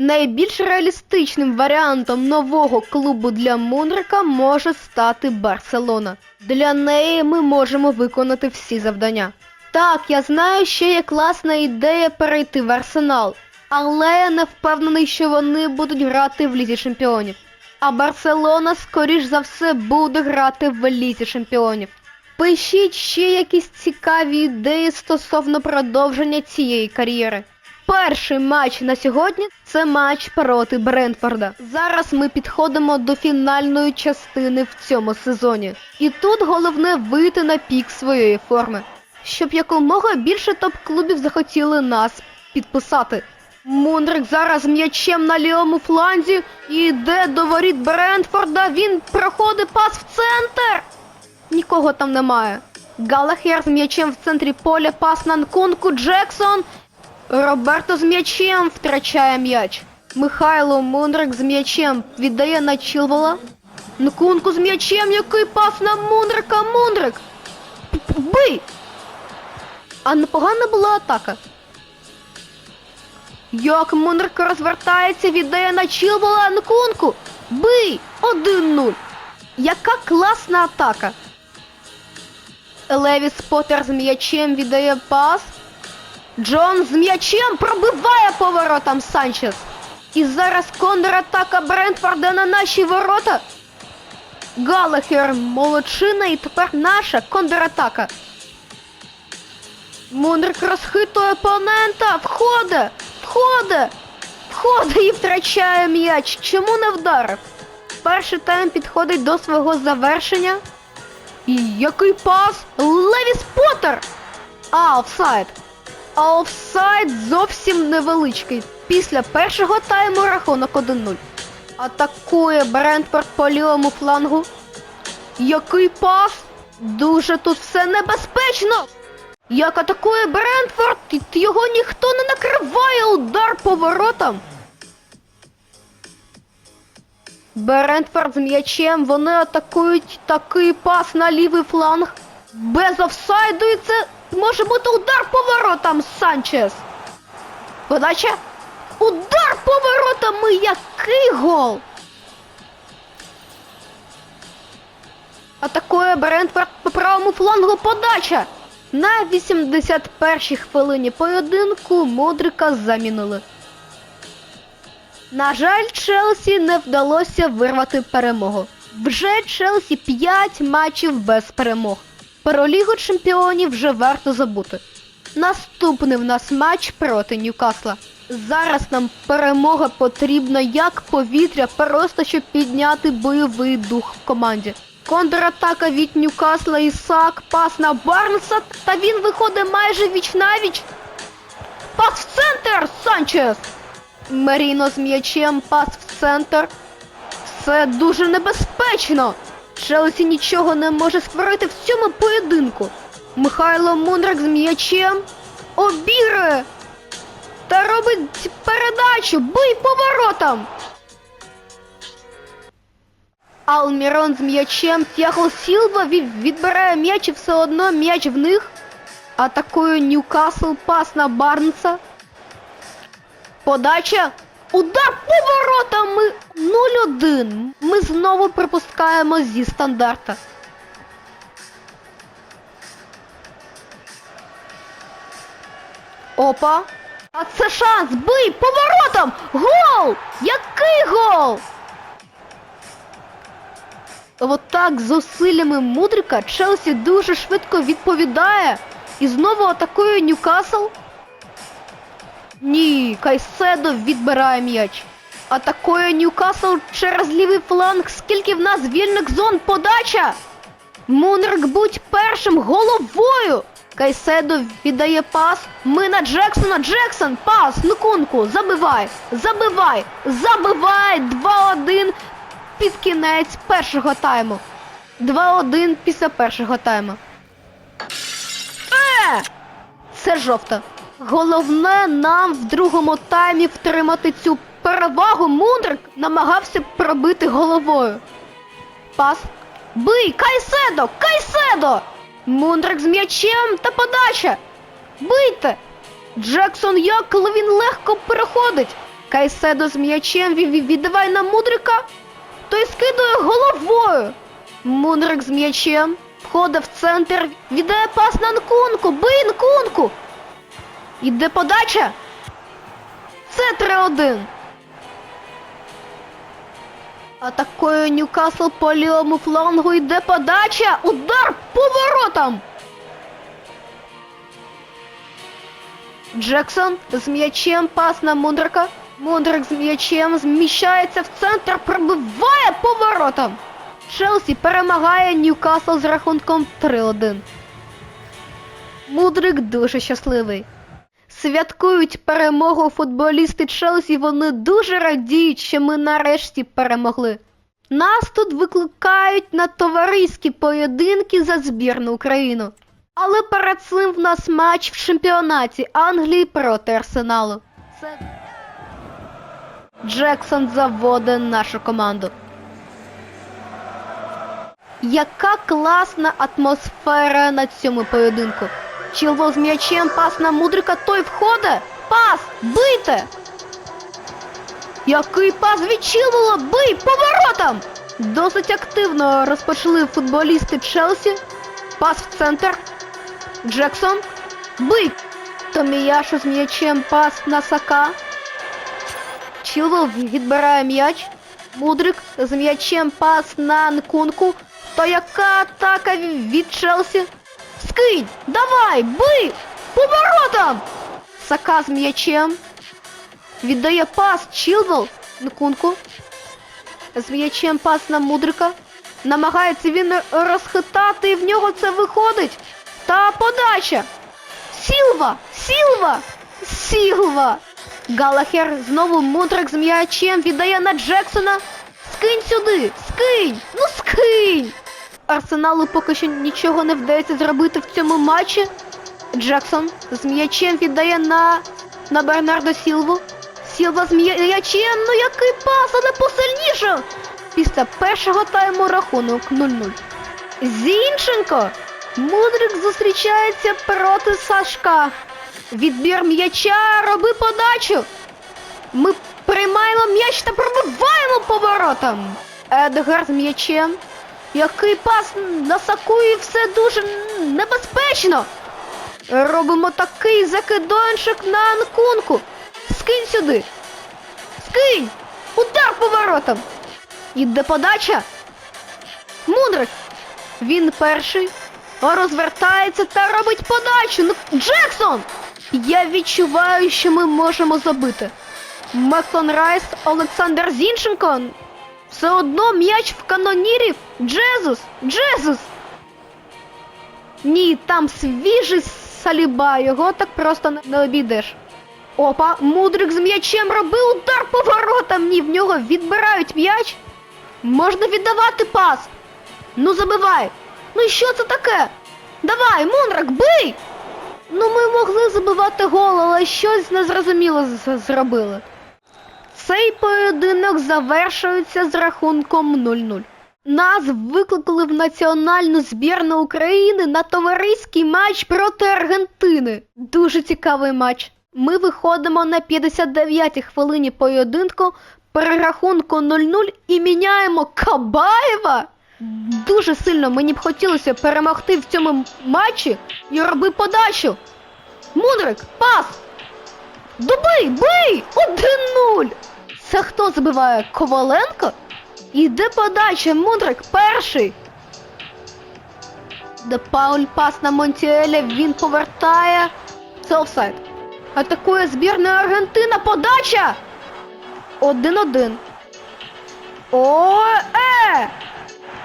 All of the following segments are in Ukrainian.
Найбільш реалістичним варіантом нового клубу для Мундрика може стати Барселона. Для неї ми можемо виконати всі завдання. Так, я знаю, що є класна ідея перейти в Арсенал, але я не впевнений, що вони будуть грати в Лізі Чемпіонів. А Барселона, скоріш за все, буде грати в Лізі Чемпіонів. Пишіть ще якісь цікаві ідеї стосовно продовження цієї кар'єри. Перший матч на сьогодні це матч проти Брентфорда. Зараз ми підходимо до фінальної частини в цьому сезоні. І тут головне вийти на пік своєї форми, щоб якомога більше топ-клубів захотіли нас підписати. Мундрик зараз м'ячем на лівому фланзі і йде до воріт Брентфорда. Він проходить пас в центр. Нікого там немає. Галахер з м'ячем в центрі поля, пас на Нкунку, Джексон. Роберто з м'ячем втрачає м'яч. Михайло Мундрик з м'ячем віддає на Чілвола. Нкунку з м'ячем, який пас на Мундрика, Мундрик. Бий! А непогана була атака. Як Мундрик розвертається, віддає на Чілвола Нкунку. Бий! 1-0. Яка класна атака. Левіс Поттер з м'ячем віддає пас. Джон з м'ячем пробиває поворотом Санчес. І зараз контратака Брентфорда на наші ворота. Галахер молодчина і тепер наша контратака. Мундрик розхитує опонента, входить, входить, входить і втрачає м'яч. Чому не вдарив? Перший тайм підходить до свого завершення. І який пас? Левіс Поттер! А, офсайд. А офсайд зовсім невеличкий. Після першого тайму рахунок 1-0. Атакує Брентфорд по лівому флангу. Який пас? Дуже тут все небезпечно. Як атакує Брентфорд, його ніхто не накриває удар по воротам. Брентфорд з м'ячем, вони атакують такий пас на лівий фланг. Без офсайду і це може бути удар по воротам Санчес. Подача. Удар по воротам і який гол! Атакує Брентфорд по правому флангу подача. На 81-й хвилині поєдинку Мудрика замінили. На жаль, Челсі не вдалося вирвати перемогу. Вже Челсі 5 матчів без перемог. Про Лігу чемпіонів вже варто забути. Наступний в нас матч проти Ньюкасла. Зараз нам перемога потрібна як повітря, просто щоб підняти бойовий дух в команді. Контратака від Ньюкасла Ісак, пас на Барнса, та він виходить майже віч-навіч. Пас в центр! Санчес! Маріно з м'ячем, пас в центр. Це дуже небезпечно. Челсі нічого не може створити в цьому поєдинку. Михайло Мундрик з м'ячем обігрує та робить передачу. Бий поворотом. Алмірон з м'ячем, Тіаго Сілва відбирає м'яч і все одно м'яч в них. Атакує Ньюкасл, пас на Барнса. Подача. Удар поворотами 0-1. Ми знову пропускаємо зі стандарта. Опа. А це шанс. Бий поворотом. Гол! Який гол? От так з зусиллями Мудрика Челсі дуже швидко відповідає і знову атакує Ньюкасл. Ні, Кайседо відбирає м'яч. Атакує Ньюкасл через лівий фланг. Скільки в нас вільних зон подача? Мунрик будь першим головою. Кайседо віддає пас. Ми на Джексона. Джексон, пас, Нкунку, забивай, забивай, забивай. 2-1 під кінець першого тайму. 2-1 після першого тайму. Е! Це жовта. Головне нам в другому таймі втримати цю перевагу. Мундрик намагався пробити головою. Пас. Бий! Кайседо! Кайседо! Мундрик з м'ячем та подача. Бийте! Джексон як, коли він легко переходить. Кайседо з м'ячем ві- ві- віддавай на Мудрика. Той скидує головою. Мудрик з м'ячем. Входить в центр. Віддає пас на Нкунку. Бий. Іде подача. Це 3-1. Атакує Ньюкасл по лівому флангу. Йде подача. Удар поворотом. Джексон з м'ячем пас на Мундрика. Мундрик з м'ячем зміщається в центр, пробиває поворотом. Челсі перемагає Ньюкасл з рахунком 3-1. Мудрик дуже щасливий. Святкують перемогу футболісти Челсі, вони дуже радіють, що ми нарешті перемогли. Нас тут викликають на товариські поєдинки за збірну Україну. Але перед цим в нас матч в чемпіонаті Англії проти Арсеналу. Це Джексон заводить нашу команду. Яка класна атмосфера на цьому поєдинку. Чілво з м'ячем, пас на мудрика, той входить. Пас! Бийте! Який пас від Чілвела? Бий поворотом! Досить активно розпочали футболісти Челсі. Пас в центр. Джексон. Бий! Томіяшу з м'ячем пас на Сака. Чілвел відбирає м'яч. Мудрик з м'ячем пас на Нкунку. То яка атака від Челсі? Скинь! Давай! Бий! Поворотом! Сака з м'ячем. Віддає пас Чілвел Нкунку. З м'ячем пас на Мудрика. Намагається він розхитати і в нього це виходить. Та подача. Сілва! Сілва! Сілва! Галахер знову мудрик з м'ячем віддає на Джексона. Скинь сюди! Скинь! Ну скинь! Арсеналу поки що нічого не вдається зробити в цьому матчі. Джексон з м'ячем віддає на, на Бернардо Сілву. Сілва з м'ячем, ну який пас, але посильніше! Після першого тайму рахунок 0-0. Зінченко! Мудрик зустрічається проти Сашка. Відбір м'яча, роби подачу. Ми приймаємо м'яч та пробиваємо поворотом. Едгар з м'ячем. Який пас на Саку і все дуже небезпечно. Робимо такий закидончик на Анкунку. Скинь сюди. Скинь! Удар поворотом. Іде подача. Мудрик. Він перший. Розвертається та робить подачу. Ну, Джексон! Я відчуваю, що ми можемо забити. Меклон Райс, Олександр Зінченко. Все одно м'яч в канонірів. Джезус! Джезус! Ні, там свіжий саліба, його так просто не- обійдеш. Опа, мудрик з м'ячем робив удар поворотом. Ні, в нього відбирають м'яч. Можна віддавати пас. Ну забивай. Ну і що це таке? Давай, Мунрак, бий! Ну ми могли забивати гол, але щось незрозуміло зробили. Цей поєдинок завершується з рахунком 0-0. Нас викликали в національну збірну України на товариський матч проти Аргентини. Дуже цікавий матч. Ми виходимо на 59-й хвилині поєдинку при рахунку 0-0 і міняємо Кабаєва. Дуже сильно мені б хотілося перемогти в цьому матчі і роби подачу. Мудрик, пас! Добий, бий! 1-0! Це хто забиває? Коваленко? Іде подача, Мудрик перший. Де Пауль пас на Монтіеля, він повертає. Це. Атакує збірна Аргентина, подача! 1-1. О, е!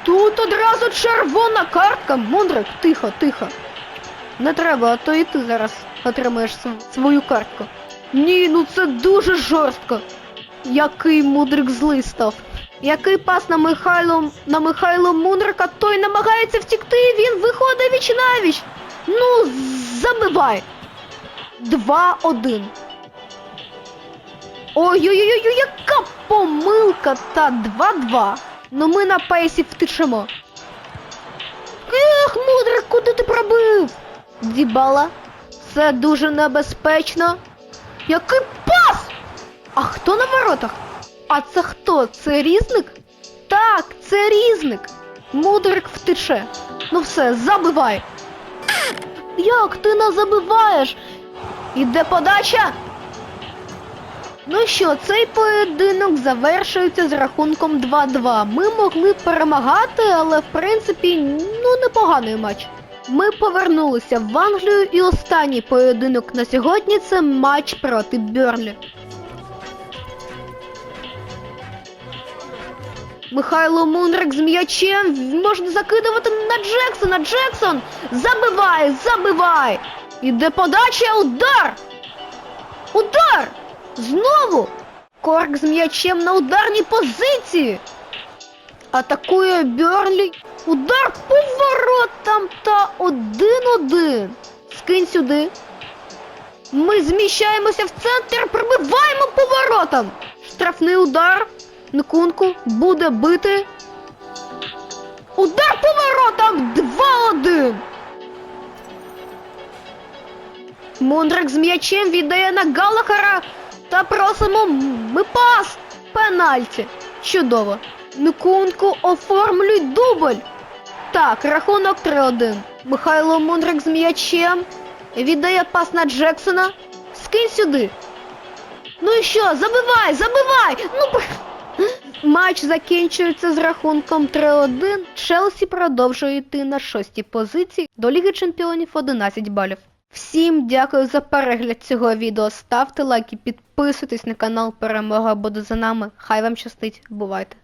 Тут одразу червона картка. Мудрик, тихо, тихо. Не треба, а то і ти зараз отримаєш свою картку. Ні, ну це дуже жорстко. Який мудрик злий став. Який пас на Михайло на Михайло Мудрика, той намагається втікти, він виходить віч навіч. Ну, забивай. 2-1. Ой-ой-ой, яка помилка та 2-2. Ну ми на пейсі втечемо. Ех, мудрик, куди ти пробив? Дібала. Це дуже небезпечно. Який пас! А хто на воротах? А це хто? Це різник? Так, це різник. Мудрик втече. Ну все, забивай. Як ти нас забиваєш? Іде подача. Ну що, цей поєдинок завершується з рахунком 2-2. Ми могли перемагати, але в принципі, ну непоганий матч. Ми повернулися в Англію і останній поєдинок на сьогодні це матч проти Берлі. Михайло Мундрик з м'ячем можна закидувати на Джексона. Джексон! Забивай! Забивай! Іде подача, удар! Удар! Знову! Корк з м'ячем на ударній позиції. Атакує Берлі. Удар по воротам та один-один. Скинь сюди. Ми зміщаємося в центр, пробиваємо по воротам. Штрафний удар. Нкунку буде бити. Удар по воротам 2-1. Мундрик з м'ячем віддає на Галахара та просимо ми пас. Пенальті. Чудово. Нкунку оформлюй дубль. Так, рахунок 3-1. Михайло Мундрик з м'ячем. Віддає пас на Джексона. Скинь сюди. Ну і що, забивай, забивай! Ну Матч закінчується з рахунком 3-1. Челсі продовжує йти на шостій позиції до Ліги Чемпіонів 11 балів. Всім дякую за перегляд цього відео. Ставте лайки, підписуйтесь на канал Перемога буде за нами. Хай вам щастить. Бувайте!